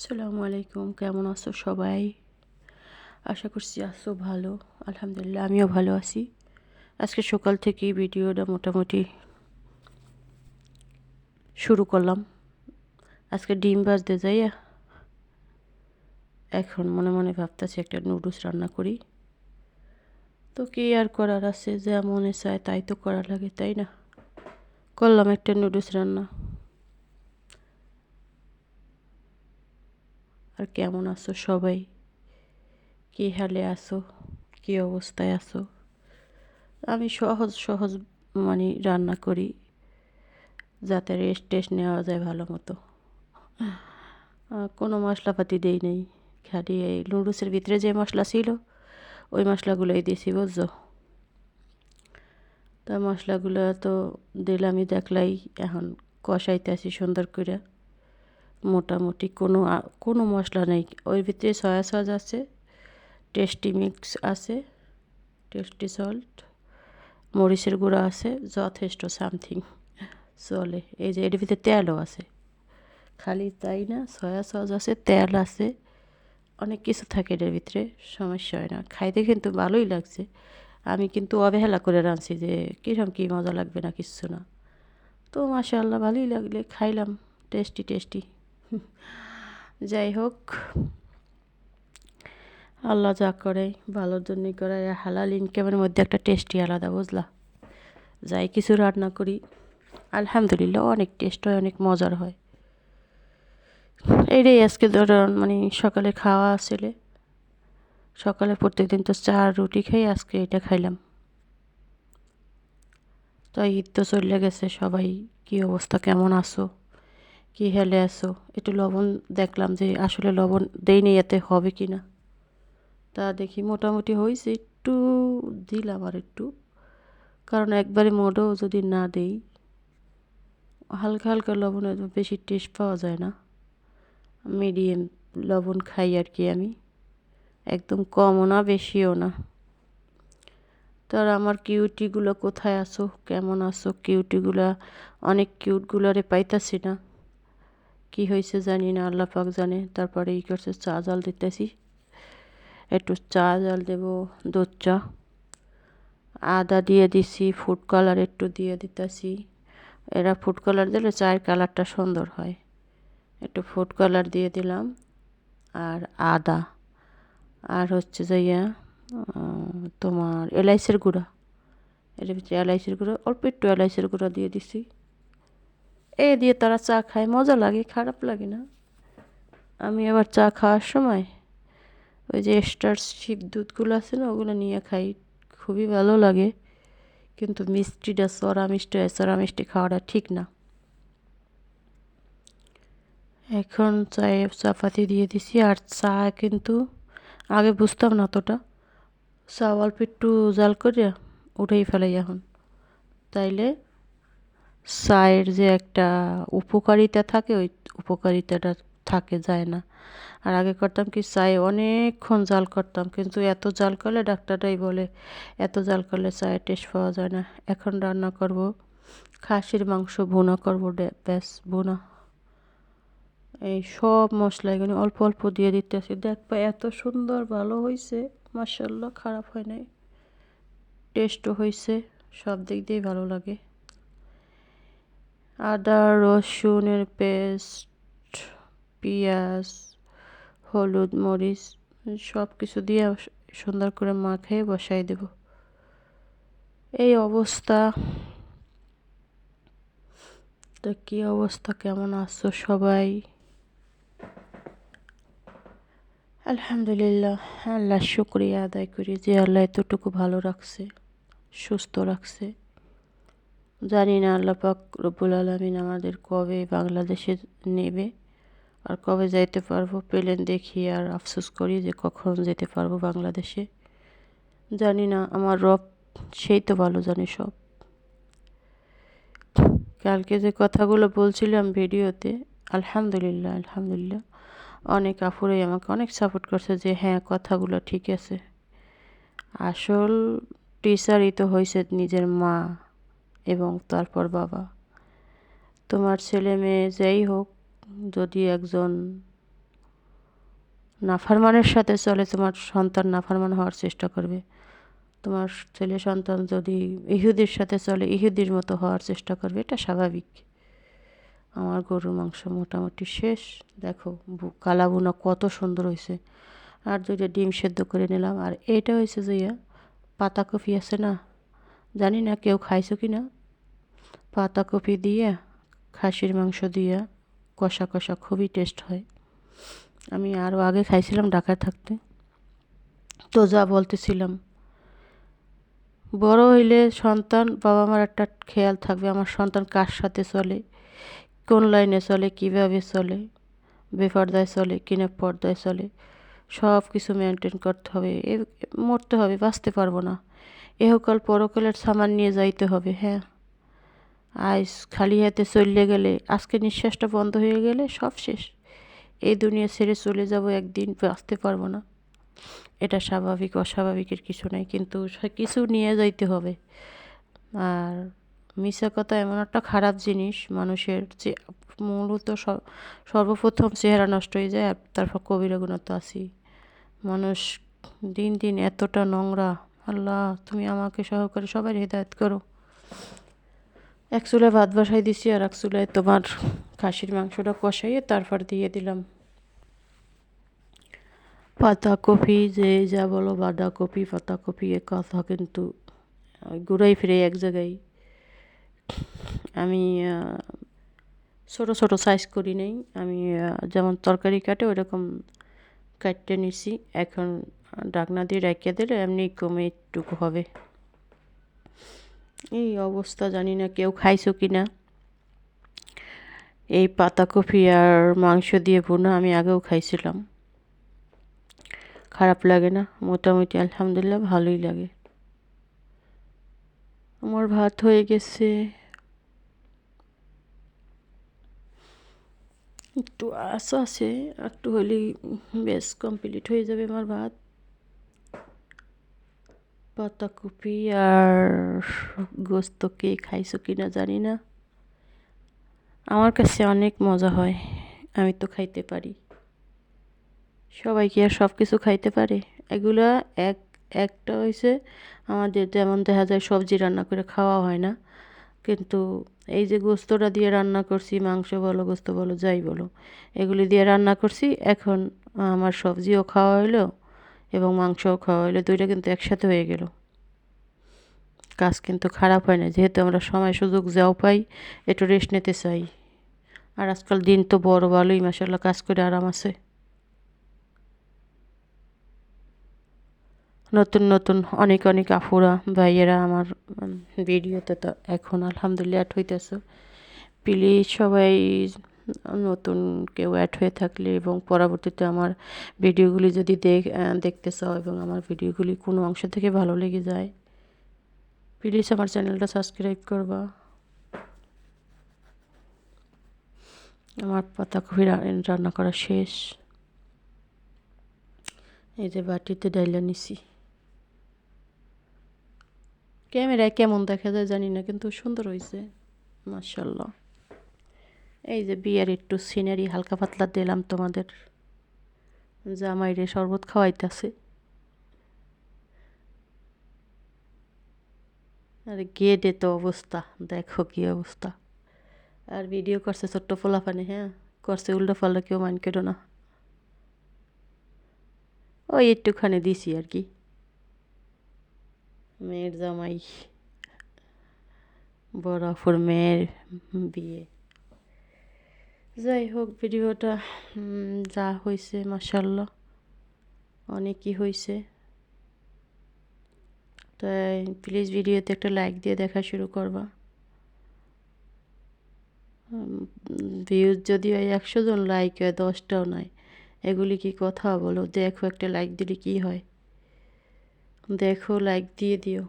আসসালামু আলাইকুম, কেমন আছো সবাই? আশা করছি আছো ভালো, আলহামদুলিল্লাহ আমিও ভালো আছি। আজকে সকাল থেকেই ভিডিওটা মোটামুটি শুরু করলাম। আজকে ডিম বাজতে যাইয়া এখন মনে মনে ভাবতেছি একটা নুডলস রান্না করি। তো কি আর করার আছে যা মনে চায় তাই তো করা লাগে, তাই না? করলাম একটা নুডলস রান্না। আর কেমন আছো সবাই? কী হালে আছো? কী অবস্থায় আছো? আমি সহজ সহজ মানে রান্না করি, যাতে রেস্ট টেস্ট নেওয়া যায় ভালো মতো। কোনো মশলাপাতি দেই নেই, খালি এই নুডলসের ভিতরে যে মশলা ছিল, ওই মশলাগুলোই দিয়েছি বুঝছ? তা মশলাগুলো তো দিলামই দেখলাই, এখন কষাইতে আসি সুন্দর করে মোটামুটি কোনো কোনো মশলা নেই। ওর ভিতরে সয়া সস আছে টেস্টি মিক্স আছে টেস্টি সল্ট মরিচের গুঁড়া আছে, যথেষ্ট সামথিং চলে। এই যে এর ভিতরে তেলও আছে। খালি তাই না, সয়া সস আছে, তেল আছে, অনেক কিছু থাকে এটার ভিতরে, সমস্যা হয় না। খাইতে কিন্তু ভালোই লাগছে। আমি কিন্তু অবহেলা করে রাঁধছি যে কীরকম কী মজা লাগবে না, কিচ্ছু না। তো মাসা আল্লাহ ভালোই লাগলে খাইলাম টেস্টি টেস্টি যাই হোক, আল্লাহ যা করে, ভালোর জন্যই করে। হালাল ইনকামের মধ্যে একটা টেস্টি আলাদা, বুঝলা? যাই কিছু রান্না করি, আলহামদুলিল্লাহ অনেক টেস্ট হয়, অনেক মজার হয়। এইটাই আজকে ধর মানে সকালে খাওয়া আসলে। সকালে প্রত্যেক দিন তো চা রুটি খাই আজকে এটা খাইলাম। তো ঈদ তো চলে গেছে, সবাই কি অবস্থা, কেমন আছো? কি হেলে আসো একটু লবণ দেখলাম যে আসলে লবণ দেয়নি এতে হবে কি না? তা দেখি মোটামুটি হয়েছে একটু দিলাম আর একটু। কারণ একবারে মোডও যদি না দেই, হালকা হালকা লবণে বেশি টেস্ট পাওয়া যায় না। মিডিয়াম লবণ খাই আর কি আমি। একদম কমও না, বেশিও না। তার আমার কিউটিগুলো কোথায় আসো কেমন আসো কিউটিগুলা অনেক কিউটগুলারে পাইতাছি না। কি হয়েছে জানি না, আল্লাহ পাক জানে। তারপরে ই করছে, চা জল দিতেছি। একটু চা জল দেব, দুধ চা। আদা দিয়ে দিছি ফুড কালার একটু দিয়ে দিতেছি। এরা ফুড কালার দিলে চায়ের কালারটা সুন্দর হয়। একটু ফুড কালার দিয়ে দিলাম, আর আদা। আর হচ্ছে যাইয়া তোমার এলাইচের গুঁড়া। এর ভিতরে গুঁড়ো, অল্প একটু এলাইচের গুঁড়া দিয়ে দিছি। এ দিয়ে তারা চা খায়, মজা লাগে, খারাপ লাগে না। আমি আবার চা খাওয়ার সময় ওই যে শিপ দুধগুলো আছে না, ওগুলো নিয়ে খাই, খুবই ভালো লাগে। কিন্তু মিষ্টিটা সরা মিষ্টি সরা মিষ্টি খাওয়াটা ঠিক না। এখন চায়ে চাপাতি দিয়ে দিছি, আর চা কিন্তু আগে বুঝতাম না অতটা। চা অল্প একটু জাল করিয়া উঠেই ফেলাই এখন। তাইলে চায়ের যে একটা উপকারিতা থাকে, ওই উপকারিতাটা থাকে, যায় না। আর আগে করতাম কি চায়ে অনেকক্ষণ জাল করতাম, কিন্তু এত জাল করলে ডাক্তাররাই বলে, এত জাল করলে চায়ের টেস্ট পাওয়া যায় না। এখন রান্না করব, খাসির মাংস ভুনা করব ব্যাস, ভুনা। এই সব মশলা এখানে অল্প অল্প দিয়ে দিতেছি। দেখবা এত সুন্দর ভালো হয়েছে মার্শাল্লাহ খারাপ হয় নাই। টেস্টও হয়েছে সব দিক দিয়েই ভালো লাগে। আদা রসুনের পেস্ট, পেঁয়াজ, হলুদ, মরিচ সব কিছু দিয়ে সুন্দর করে মাখে বসাই দেব। এই অবস্থা। তো কী অবস্থা, কেমন আছো সবাই? আলহামদুলিল্লাহ, আল্লাহ শুক্রিয়া আদায় করি যে আল্লাহ এতটুকু ভালো রাখছে, সুস্থ রাখছে। জানি না আল্লাপাক রব্বুল আলমিন আমাদের কবে বাংলাদেশে নেবে আর কবে যাইতে পারব প্লেন দেখি আর আফসোস করি যে কখন যেতে পারব বাংলাদেশে। জানি না, আমার রব সেই তো ভালো জানি সব। কালকে যে কথাগুলো বলছিলাম ভিডিওতে, আলহামদুলিল্লাহ আলহামদুলিল্লাহ, অনেক আফুরাই আমাকে অনেক সাপোর্ট করছে যে হ্যাঁ কথাগুলো ঠিক আছে। আসল টিচারই তো হয়েছে নিজের মা। এবং তারপর বাবা। তোমার ছেলে মেয়ে যাই হোক, যদি একজন নাফারমানের সাথে চলে, তোমার সন্তান নাফারমান হওয়ার চেষ্টা করবে। তোমার ছেলে সন্তান যদি ইহুদির সাথে চলে, ইহুদির মতো হওয়ার চেষ্টা করবে, এটা স্বাভাবিক। আমার গরুর মাংস মোটামুটি শেষ। দেখো কালা বুনা কত সুন্দর হয়েছে। আর দুইটা ডিম সেদ্ধ করে নিলাম। আর এটা হয়েছে যে পাতা পাতাকপি আছে না? জানি না কেউ খাইছো কি না পাতাকপি দিয়ে, খাসির মাংস দিয়ে কষা কষা খুবই টেস্ট হয়। আমি আরও আগে খাইছিলাম ঢাকায় থাকতে। তো যা বলতেছিলাম, বড় হইলে সন্তান বাবা মার একটা খেয়াল থাকবে আমার সন্তান কার সাথে চলে, কোন লাইনে চলে, কীভাবে চলে, বেপর্দায় চলে, কিনা পর্দায় চলে সব কিছু মেনটেন করতে হবে। এ, মরতে হবে, বাঁচতে পারব না। এহকাল পরকালের সামান নিয়ে যাইতে হবে হ্যাঁ। আইস খালি হাতে চললে গেলে, আজকে নিঃশ্বাসটা বন্ধ হয়ে গেলে সব শেষ। এই দুনিয়া ছেড়ে চলে যাব একদিন, বাঁচতে পারব না। এটা স্বাভাবিক, অস্বাভাবিকের কিছু নাই, কিন্তু কিছু নিয়ে যাইতে হবে। আর মিশা কথা এমন একটা খারাপ জিনিস, মানুষের যে মূলত সর্বপ্রথম চেহারা নষ্ট হয়ে যায়, আর তারপর কবিরা তো আসি মানুষ দিন দিন এতটা নোংরা। আল্লাহ, তুমি আমাকে সহকারে সবাই হেদায়ত করো। এক চুলায় ভাত বসাই দিছি আর এক চুলায় তোমার খাসির মাংসটা কষাইয়ে তারপর দিয়ে দিলাম। পাতাকপি, যে যা বলো, বাঁধাকপি, পাতাকপি, এ কথা কিন্তু ঘুরাই ফিরে এক জায়গায়। আমি ছোটো ছোটো সাইজ করি নেই। আমি যেমন তরকারি কাটে ওরকম কাটতে নিছি। এখন ডাকনা দিয়ে রেখে দিলে এমনি কমে একটুকু হবে। এই অবস্থা, জানি না কেউ খাইছো কি না। এই পাতাকপি আর মাংস দিয়ে বোনা আমি আগেও খাইছিলাম। খারাপ লাগে না, মোটামুটি আলহামদুলিল্লাহ ভালোই লাগে। আমার ভাত হয়ে গেছে। একটু আশ আছে, একটু হলেই বেশ কমপ্লিট হয়ে যাবে আমার ভাত। পাতাকপি আর গোস্ত কে খাইছো কি না জানি না। আমার কাছে অনেক মজা হয়, আমি তো খাইতে পারি। সবাই কি আর সব কিছু খাইতে পারে? এগুলো এক, একটা হয়েছে আমাদের যেমন দেখা যায় সবজি রান্না করে খাওয়া হয় না, কিন্তু এই যে গোস্তটা দিয়ে রান্না করছি, মাংস বলো, গোস্ত বলো, যাই বলো, এগুলি দিয়ে রান্না করছি, এখন আমার সবজিও খাওয়া হলো এবং মাংসও খাওয়া হলো দুইটা কিন্তু একসাথে হয়ে গেল। কাজ কিন্তু খারাপ হয় না, যেহেতু আমরা সময় সুযোগ যাও পাই, একটু রেস্ট নিতে চাই। আর আজকাল দিন তো বড় ভালোই মাসাল্লাহ কাজ করে আরাম আছে। নতুন নতুন অনেক অনেক আফুরা ভাইয়েরা আমার ভিডিওতে তো এখন আলহামদুলিল্লাহ হইতেছে। প্লিজ সবাই নতুন কেউ অ্যাড হয়ে থাকলে এবং পরবর্তীতে আমার ভিডিওগুলি যদি দেখ দেখতে চাও এবং আমার ভিডিওগুলি কোনো অংশ থেকে ভালো লেগে যায় প্লিজ আমার চ্যানেলটা সাবস্ক্রাইব করবা। আমার পাতাকপি রান্না করা শেষ। এই যে বাটিতে ডাইলা নিছি। ক্যামেরায় কেমন দেখা যায় জানি না, কিন্তু সুন্দর হয়েছে মার্শাল্লাহ এই যে বিয়ের একটু সিনারি হালকা পাতলা দিলাম তোমাদের। জামাইরে শরবত খাওয়াইতেছে। আর গেটে তো অবস্থা, দেখো কি অবস্থা। আর ভিডিও করছে ছোট্ট ফোলাফানি হ্যাঁ? করছে উল্টো ফল্টা কেউ মাইন কেটো না। ওই একটুখানি দিছি আর কি। মেয়ের জামাই বরফুর মেয়ের বিয়ে। যাই হোক, ভিডিওটা যা হয়েছে মাসাল্লাহ অনেকই হয়েছে তাই প্লিজ ভিডিওতে একটা লাইক দিয়ে দেখা শুরু করবা। ভিউজ যদি হয় একশো জন লাইক হয়, দশটাও নয় এগুলি কি কথা বলো? দেখো একটা লাইক দিলে কি হয়? দেখো লাইক দিয়ে দিও।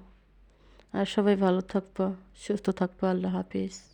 আর সবাই ভালো থাকব, সুস্থ থাকব, আল্লাহ হাফিজ।